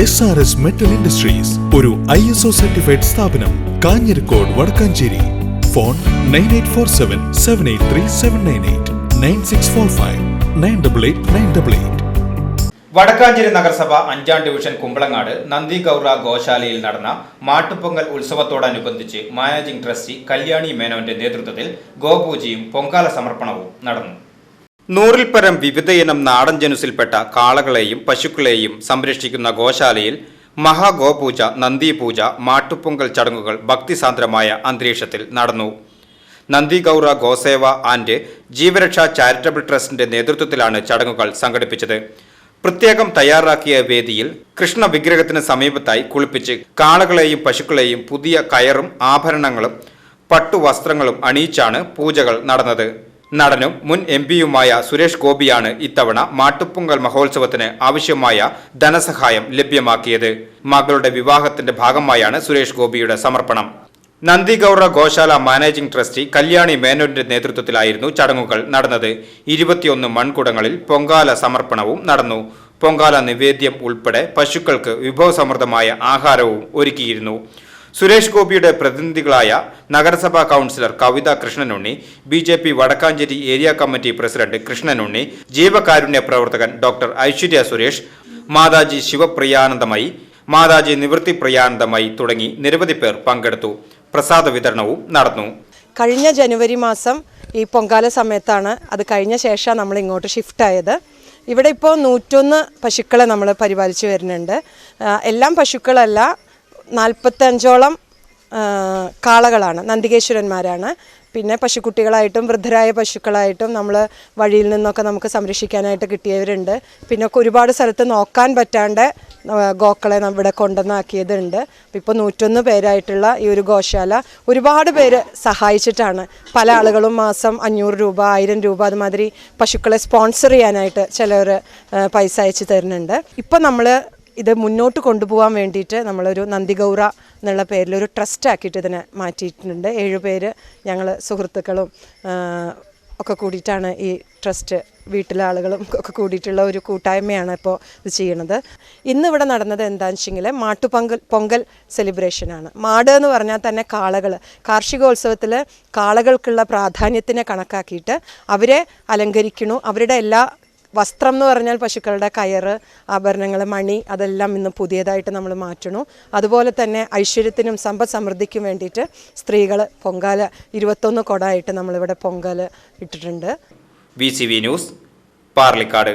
S R S metal industries ഒരു I S O certified സ്ഥാപനം Kanjirakode Wadakkanchery. Phone nine eight four seven seven eight three seven nine eight nine six four five nine double eight nine double eight Wadakkanchery നഗരസഭ അഞ്ചാം division Kumbalangad Nandi Gaura ഗോശാലയിൽ നടന്ന മാട്ടുപൊങ്കൽ ഉത്സവത്തോടനുബന്ധിച്ച് managing trustee Kalyani മേനോന്റെ നേതൃത്വത്തിൽ ഗോപൂജയും പൊങ്കാല സമർപ്പണവും നടന്നു. നൂറിൽ പരം വിവിധയിനം നാടൻ ജനുസിൽപ്പെട്ട കാളകളെയും പശുക്കളെയും സംരക്ഷിക്കുന്ന ഗോശാലയിൽ മഹാഗോപൂജ നന്ദിപൂജ മാട്ടുപൊങ്കൽ ചടങ്ങുകൾ ഭക്തിസാന്ദ്രമായ അന്തരീക്ഷത്തിൽ നടന്നു. നന്ദി ഗൗറ ഗോസേവ ആൻഡ് ജീവരക്ഷാ ചാരിറ്റബിൾ ട്രസ്റ്റിന്റെ നേതൃത്വത്തിലാണ് ചടങ്ങുകൾ സംഘടിപ്പിച്ചത്. പ്രത്യേകം തയ്യാറാക്കിയ വേദിയിൽ കൃഷ്ണ വിഗ്രഹത്തിന് സമീപത്തായി കുളിപ്പിച്ച് കാളകളെയും പശുക്കളെയും പുതിയ കയറും ആഭരണങ്ങളും പട്ടുവസ്ത്രങ്ങളും അണിയിച്ചാണ് പൂജകൾ നടന്നത്. നടനും മുൻ എം പിയുമായ സുരേഷ് ഗോപിയാണ് ഇത്തവണ മാട്ടുപ്പൊങ്കൽ മഹോത്സവത്തിന് ആവശ്യമായ ധനസഹായം ലഭ്യമാക്കിയത്. മകളുടെ വിവാഹത്തിന്റെ ഭാഗമായാണ് സുരേഷ് ഗോപിയുടെ സമർപ്പണം. നന്ദിഗൌറ ഗോശാല മാനേജിംഗ് ട്രസ്റ്റി കല്യാണി മേനോന്റെ നേതൃത്വത്തിലായിരുന്നു ചടങ്ങുകൾ നടന്നത്. ഇരുപത്തിയൊന്ന് മൺകുടങ്ങളിൽ പൊങ്കാല സമർപ്പണവും നടന്നു. പൊങ്കാല നിവേദ്യം ഉൾപ്പെടെ പശുക്കൾക്ക് വിഭവസമൃദ്ധമായ ആഹാരവും ഒരുക്കിയിരുന്നു. സുരേഷ് ഗോപിയുടെ പ്രതിനിധികളായ നഗരസഭാ councillor Kavitha Krishnanunni B J P Vadakkanchery area committee president Krishnanunni ജീവകാരുണ്യ പ്രവർത്തകൻ ഡോക്ടർ ഐശ്വര്യ സുരേഷ് മാതാജി ശിവപ്രിയാനന്ദമായി മാതാജി നിവൃത്തി പ്രിയാനന്ദമായി തുടങ്ങി നിരവധി പേർ പങ്കെടുത്തു. പ്രസാദ വിതരണവും നടന്നു. കഴിഞ്ഞ ജനുവരി മാസം ഈ പൊങ്കാല സമയത്താണ് അത് കഴിഞ്ഞ ശേഷം നമ്മൾ ഇങ്ങോട്ട് ഷിഫ്റ്റ് ആയത്. ഇവിടെ ഇപ്പോൾ നൂറ്റൊന്ന് പശുക്കളെ നമ്മൾ പരിപാലിച്ചു വരുന്നുണ്ട്. എല്ലാം പശുക്കളല്ല നാൽപ്പത്തഞ്ചോളം കാളകളാണ്. നന്ദികേശ്വരന്മാരാണ്. പിന്നെ പശുക്കുട്ടികളായിട്ടും വൃദ്ധരായ പശുക്കളായിട്ടും നമ്മൾ വഴിയിൽ നിന്നൊക്കെ നമുക്ക് സംരക്ഷിക്കാനായിട്ട് കിട്ടിയവരുണ്ട്. പിന്നെ ഒരുപാട് സ്ഥലത്ത് നോക്കാൻ പറ്റാണ്ട് ഗോക്കളെ ഇവിടെ കൊണ്ടുവന്നാക്കിയതുണ്ട്. ഇപ്പോൾ നൂറ്റൊന്ന് പേരായിട്ടുള്ള ഈ ഒരു ഗോശാല ഒരുപാട് പേര് സഹായിച്ചിട്ടാണ്. പല ആളുകളും മാസം അഞ്ഞൂറ് രൂപ ആയിരം രൂപ അതുമാതിരി പശുക്കളെ സ്പോൺസർ ചെയ്യാനായിട്ട് ചിലർ പൈസ അയച്ചു തരുന്നുണ്ട്. ഇപ്പം നമ്മൾ ഇത് മുന്നോട്ട് കൊണ്ടുപോകാൻ വേണ്ടിയിട്ട് നമ്മളൊരു നന്ദിഗൗറ എന്നുള്ള പേരിൽ ഒരു ട്രസ്റ്റ് ആക്കിയിട്ട് ഇതിനെ മാറ്റിയിട്ടുണ്ട്. ഏഴ് പേര് ഞങ്ങൾ സുഹൃത്തുക്കളും ഒക്കെ കൂടിയിട്ടാണ് ഈ ട്രസ്റ്റ് വീട്ടിലെ ആളുകളും ഒക്കെ കൂടിയിട്ടുള്ള ഒരു കൂട്ടായ്മയാണ് ഇപ്പോൾ ഇത് ചെയ്യണത്. ഇന്നിവിടെ നടന്നത് എന്താണെന്ന് വെച്ചെങ്കിൽ മാട്ടുപൊങ്കൽ പൊങ്കൽ സെലിബ്രേഷനാണ് മാട് എന്ന് പറഞ്ഞാൽ തന്നെ കാളകൾ കാർഷികോത്സവത്തിൽ കാളകൾക്കുള്ള പ്രാധാന്യത്തിനെ കണക്കാക്കിയിട്ട് അവരെ അലങ്കരിക്കണു അവരുടെ എല്ലാ വസ്ത്രം എന്ന് പറഞ്ഞാൽ പശുക്കളുടെ കയറ് ആഭരണങ്ങൾ മണി അതെല്ലാം ഇന്ന് പുതിയതായിട്ട് നമ്മൾ മാറ്റണു. അതുപോലെ തന്നെ ഐശ്വര്യത്തിനും സമ്പദ് സമൃദ്ധിക്കും വേണ്ടിയിട്ട് സ്ത്രീകൾ പൊങ്കാല ഇരുപത്തൊന്ന് കൊടായിട്ട് നമ്മളിവിടെ പൊങ്കാല ഇട്ടിട്ടുണ്ട്. V news Parlikad.